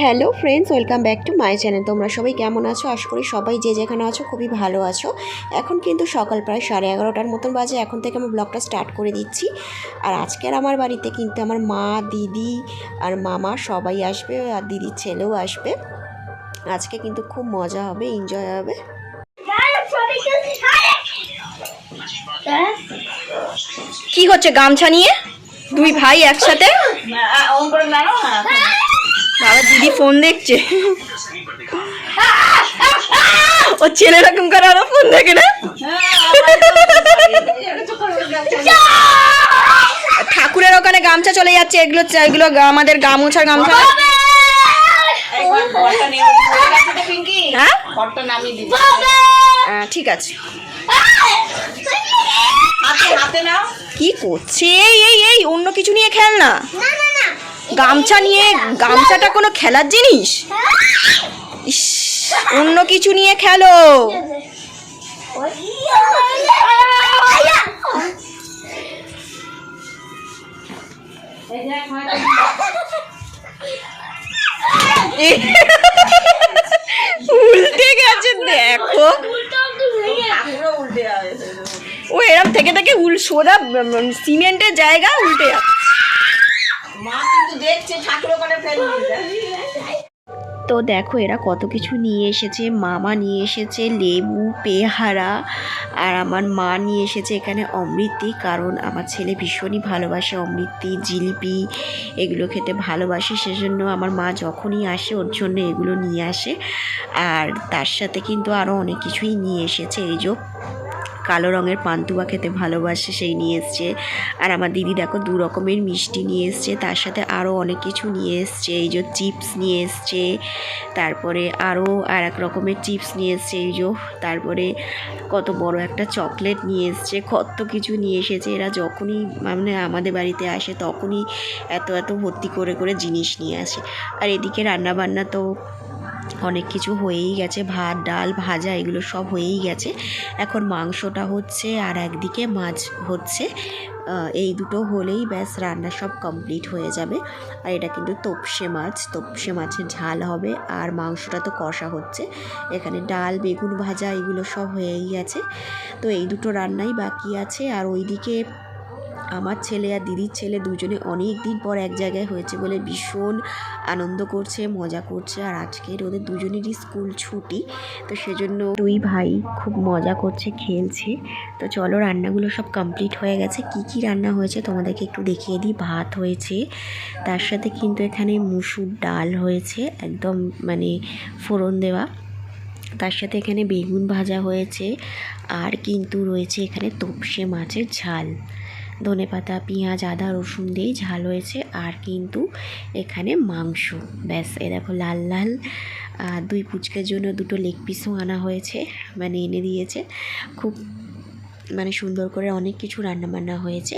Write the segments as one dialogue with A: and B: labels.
A: Hello friends welcome back to my channel তোমরা সবাই কেমন আছো? আশা করি সবাই যে যেখানে আছো খুবই ভালো আছো। এখন কিন্তু সকাল প্রায় সাড়ে এগারোটার মতন বাজে। এখন থেকে আমি ব্লগটা স্টার্ট করে দিচ্ছি। আর আজকের আমার বাড়িতে কিন্তু আমার মা দিদি আর মামা সবাই আসবে আর দিদির ছেলেও আসবে। আজকে কিন্তু খুব মজা হবে এনজয় হবে।
B: কি হচ্ছে গামছা নিয়ে? দুই ভাই একসাথে? বাবা দিদি ফোন দেখছে। ও ছেলে রকম করে আরও ফোন দেখে না? ঠাকুরের ওখানে গামছা চলে যাচ্ছে এগুলো এগুলো আমাদের গামোছার গামছা। হ্যাঁ? ঠিক আছে। কি করছে? এই এই এই অন্য কিছু নিয়ে খেল না গামছা নিয়ে গামছাটা কোনো খেলার জিনিস? ইস, অন্য কিছু নিয়ে খেলো। উল্টে গেছে, দেখো। ও এরম থেকে থেকে উল সোজা সিমেন্টের জায়গা উল্টে যাচ্ছে।
A: তো দেখো, এরা কত কিছু নিয়ে এসেছে। মামা নিয়ে এসেছে লেবু পেহারা আর আমার মা নিয়ে এসেছে এখানে অমৃতি, কারণ আমার ছেলে ভীষণই ভালোবাসে অমৃতি, জিলিপি, এগুলো খেতে ভালোবাসে। সেজন্য আমার মা যখনই আসে, ওর জন্য এগুলো নিয়ে আসে। আর তার সাথে কিন্তু আরও অনেক কিছুই নিয়ে এসেছে। এই যে কালো রঙের পান্তুয়া খেতে ভালোবাসে, সেই নিয়ে এসছে। আর আমার দিদি দেখো দু রকমের মিষ্টি নিয়ে এসছে, তার সাথে আরও অনেক কিছু নিয়ে এসছে। এই যে চিপস নিয়ে এসছে, তারপরে আরও আর এক রকমের চিপস নিয়ে এসছে, এই যে তারপরে কত বড় একটা চকলেট নিয়ে এসছে, কত কিছু নিয়ে এসেছে। এরা যখনই মানে আমাদের বাড়িতে আসে, তখনই এত এত ভর্তি করে করে জিনিস নিয়ে আসে। আর এদিকে রান্নাবান্না তো অনেক কিছু হয়েই গেছে, ভাত, ডাল, ভাজা, এগুলো সব হয়েই গেছে। এখন মাংসটা হচ্ছে আর একদিকে মাছ হচ্ছে। এই দুটো হলেই ব্যাস রান্না সব কমপ্লিট হয়ে যাবে। আর এটা কিন্তু তোপসে মাছ, তোপসে মাছের ঝাল হবে। আর মাংসটা তো কষা হচ্ছে। এখানে ডাল, বেগুন ভাজা, এগুলো সব হয়েই গেছে। তো এই দুটো রান্নাই বাকি আছে। আর ওইদিকে আমার ছেলে আর দিদির ছেলে দুজনে অনেক দিন পর এক জায়গায় হয়েছে বলে ভীষণ আনন্দ করছে, মজা করছে। আর আজকের ওদের দুজনেরই স্কুল ছুটি, তো সেজন্য দুই ভাই খুব মজা করছে, খেলছে। তো চলো রান্নাগুলো সব কমপ্লিট হয়ে গেছে। কি কি রান্না হয়েছে তোমাদেরকে একটু দেখিয়ে দিই। ভাত হয়েছে, তার সাথে কিন্তু এখানে মুসুর ডাল হয়েছে, একদম মানে ফোড়ন দেওয়া। তার সাথে এখানে বেগুন ভাজা হয়েছে, আর কিন্তু রয়েছে এখানে তোপসে মাছের ঝাল। ধনে পাতা, পেঁয়াজ, আদা, রসুন দিয়েই ঝাল হয়েছে। আর কিন্তু এখানে মাংস। ব্যাস, এ দেখো লাল লাল দুই পুচকের জন্য দুটো লেগ পিসও আনা হয়েছে। মানে এনে দিয়েছে। খুব মানে সুন্দর করে অনেক কিছু রান্নাবান্না হয়েছে।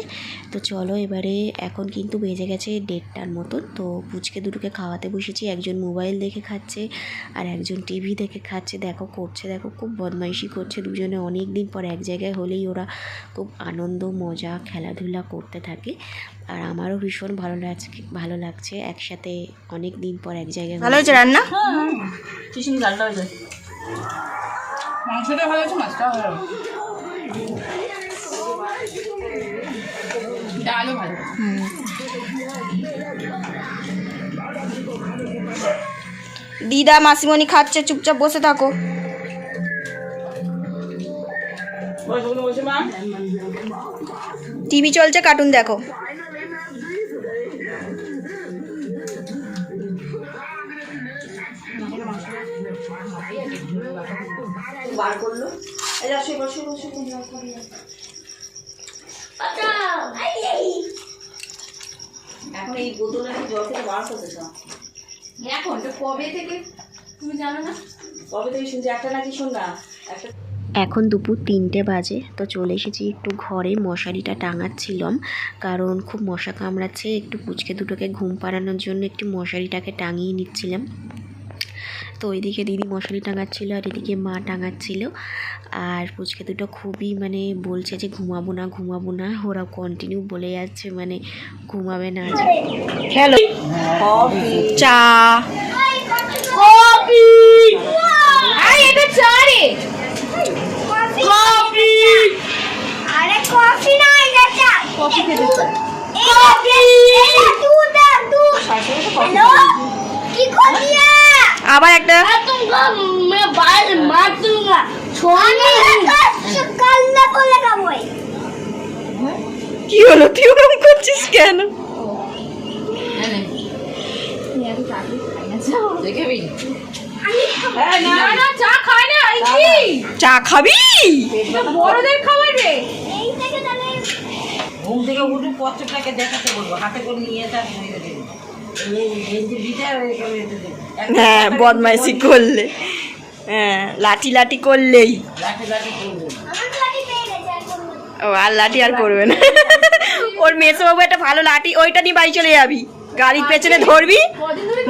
A: তো চলো এবারে এখন কিন্তু বেজে গেছে দেড়টার মতন। তো পুচকে দুটোকে খাওয়াতে বসেছি একজন মোবাইল দেখে খাচ্ছে আর একজন টিভি দেখে খাচ্ছে। দেখো করছে দেখো খুব বদমাইশি করছে দুজনে। অনেক দিন পর এক জায়গায় হলেই ওরা খুব আনন্দ মজা খেলাধুলা করতে থাকে। আর আমারও ভীষণ ভালো লাগছে ভালো লাগছে একসাথে অনেক দিন পর এক জায়গায়
B: ভালো হয়েছে রান্না?
C: মাংসটা ভালো আছে মাছটা ভালো। ডালও ভালো
B: দিদা মাসিমণি খাচ্ছে চুপচাপ বসে থাকো। টিভি চলছে কার্টুন দেখো।
C: এখন এই বোতলে জল থেকে বার করতে এখন তো কবে থেকে? তুমি জানো না? কবে থেকে শুনছি? একটা নাকি শোন একটা
A: এখন দুপুর তিনটে বাজে তো চলে এসেছি একটু ঘরে। মশারিটা টাঙাচ্ছিলাম কারণ খুব মশা কামড়াচ্ছে। একটু পুচকে দুটোকে ঘুম পাড়ানোর জন্য একটু মশারিটাকে টাঙিয়ে নিচ্ছিলাম। তো ওইদিকে দিদি মশারি টাঙাচ্ছিল আর এদিকে মা টাঙাচ্ছিল। আর পুচকে দুটো খুবই মানে বলছে যে ঘুমাবো না ঘুমাবো না। ওরা কন্টিনিউ বলে যাচ্ছে মানে ঘুমাবে না।
D: হ্যালো? চা
B: আবার একটা।
D: তুমি বাইরে
B: কি হলো? তুই ওরকম করছিস কেন?
C: দেখবি
B: না না চা খায় না এই কি চা খাবি বড়দের খাবার রে
D: থেকে
C: ঘুম থেকে উঠে পত্রটাকে দেখাতে বলব হাতে করে নিয়ে
B: হ্যাঁ বদমাইশি। করলে। হ্যাঁ লাঠি লাঠি করলেই। ও আর লাঠি আর করবে না। ওর মেসোবাবু একটা ভালো লাঠি ওইটা নিয়ে বাড়ি চলে যাবি। গাড়ির পেছনে ধরবি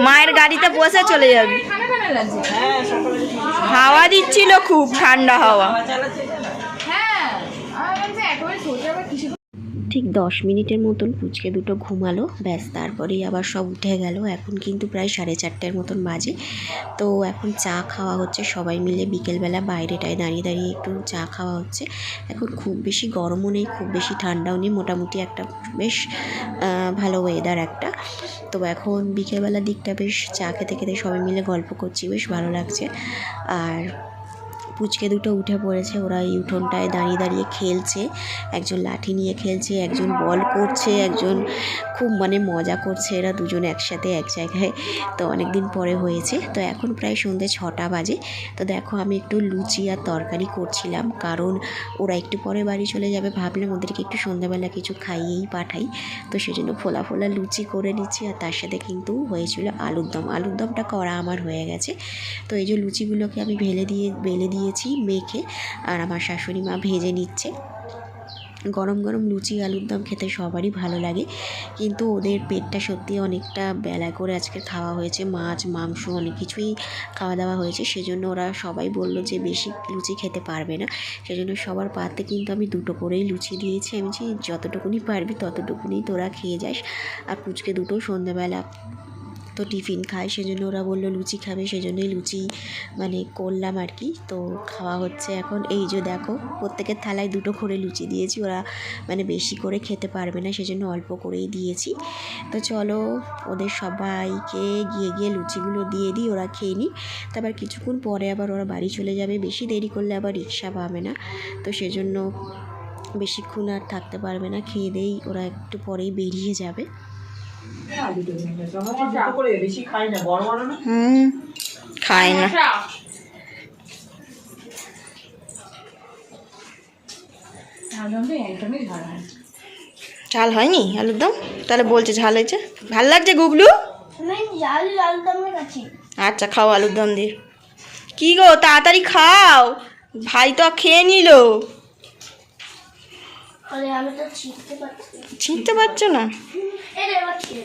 B: মায়ের গাড়িতে বসে চলে যাবি।
C: হ্যাঁ
B: হাওয়া দিচ্ছিল খুব ঠান্ডা হাওয়া
C: হাওয়া চালাচ্ছে না
A: ঠিক দশ মিনিটের মতন পুচকে দুটো ঘুমালো। ব্যাস, তারপরেই আবার সব উঠে গেল। এখন কিন্তু প্রায় সাড়ে চারটের মতন বাজে। তো এখন চা খাওয়া হচ্ছে সবাই মিলে। বিকেলবেলা বাইরেটায় দাঁড়িয়ে দাঁড়িয়ে একটু চা খাওয়া হচ্ছে। এখন খুব বেশি গরমও নেই, খুব বেশি ঠান্ডাও নেই। মোটামুটি একটা বেশ ভালো ওয়েদার একটা। তো এখন বিকেলবেলার দিকটা বেশ, চা খেতে খেতে সবাই মিলে গল্প করছি। বেশ ভালো লাগছে। আর পুচকে দুটো উঠে পড়েছে। ওরা এই উঠোনটায় দাঁড়িয়ে দাঁড়িয়ে খেলছে। একজন লাঠি নিয়ে খেলছে, একজন বল করছে, একজন খুব মানে মজা করছে। এরা দুজন একসাথে এক জায়গায় তো অনেক দিন পরে হয়েছে। তো এখন প্রায় সন্ধ্যে ছটা বাজে। তো দেখো আমি একটু লুচি আর তরকারি করছিলাম। কারণ ওরা একটু পরে বাড়ি চলে যাবে। ভাবলাম ওদেরকে একটু সন্ধ্যাবেলা কিছু খাইয়েই পাঠাই। তো সেজন্য ফোলা ফোলা লুচি করে নিচ্ছি। আর তার সাথে কিন্তু হয়েছিল আলুর দম আলুর দমটা করা আমার হয়ে গেছে। তো এই যে লুচিগুলোকে আমি ভেলে দিয়ে, বেলে দিয়েছি মেখে আর আমার শাশুড়ি মা ভেজে নিচ্ছে। গরম গরম লুচি, আলুর দম খেতে সবারই ভালো লাগে। কিন্তু ওদের পেটটা সত্যি অনেকটা বেলা করে আজকে খাওয়া হয়েছে, মাছ, মাংস অনেক কিছুই খাওয়া দাওয়া হয়েছে। সেজন্য ওরা সবাই বলল যে বেশি লুচি খেতে পারবে না। সেজন্য সবার পাতে কিন্তু আমি দুটো করেই লুচি দিয়েছি। আমি যে যতটুকুনি পারবি ততটুকুনি তোরা খেয়ে যাস। আর পুচকে দুটো সন্ধ্যাবেলা তো টিফিন খায়, সেজন্য ওরা বলল লুচি খাবে, সেজন্যই লুচি মানে করলাম আর কি। তো খাওয়া হচ্ছে এখন। এই যে দেখো, প্রত্যেকের থালায় দুটো করে লুচি দিয়েছি, ওরা মানে বেশি করে খেতে পারবে না, সেজন্য অল্প করেই দিয়েছি। তো চলো, ওদের সবাইকে গিয়ে গিয়ে লুচিগুলো দিয়ে দিই, ওরা খেয়ে নিই তারপর কিছুক্ষণ পরে আবার ওরা বাড়ি চলে যাবে। বেশি দেরি করলে আবার রিক্সা পাবে না। তো সেজন্য বেশিক্ষণ আর থাকতে পারবে না, খেয়ে দেই, ওরা একটু পরেই বেরিয়ে যাবে।
B: খায় না ঝাল হয়নি আলুর দম? তাহলে বলছে ঝাল হয়েছে। ভালো লাগছে
D: গুগলু?
B: আচ্ছা খাও আলুর দম দিয়ে। কি গো তাড়াতাড়ি খাও। ভাই তো খেয়ে নিল। ছিঁড়তে পারছ না।
D: ছিঁড়ে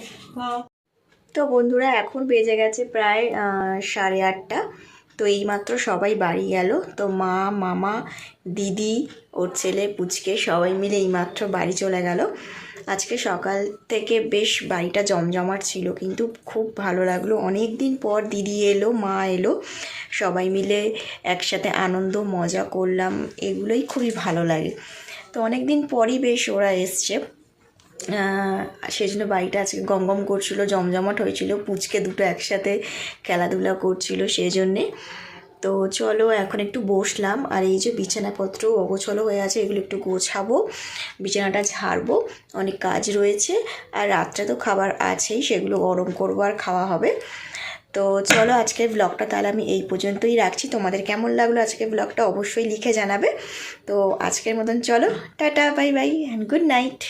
B: তো বন্ধুরা এখন বেজে গেছে প্রায় সাড়ে আটটা। তো এইমাত্র সবাই বাড়ি গেল। তো মা মামা দিদি ওর ছেলে পুচকে সবাই মিলে এইমাত্র বাড়ি চলে গেল। আজকে সকাল থেকে বেশ বাড়িটা জমজমাট ছিল কিন্তু খুব ভালো লাগল। অনেক দিন পর দিদি এলো মা এলো। সবাই মিলে একসাথে আনন্দ মজা করলাম। এগুলোই খুবই ভালো লাগে। তো অনেক দিন পরই বেশ ওরা এসছে। সেই জন্য বাড়িটা আজকে গমগম করছিল, জমজমাট হয়েছিল, পুচকে দুটো একসাথে খেলাধুলা করছিল সেই জন্যে তো চলো এখন একটু বসলাম, আর এই যে বিছানাপত্র অগোছলো হয়ে আছে, এগুলো একটু গোছাবো, বিছানাটা ঝাড়বো, অনেক কাজ রয়েছে, আর রাত্রে তো খাবার আছেই, সেগুলো গরম করব আর খাওয়া হবে। তো চলো আজকের ব্লগটা তাহলে আমি এই পর্যন্তই রাখছি। তোমাদের কেমন লাগল আজকের ব্লগটা অবশ্যই লিখে জানাবে। তো আজকের মতন চলো, tata bye bye and good night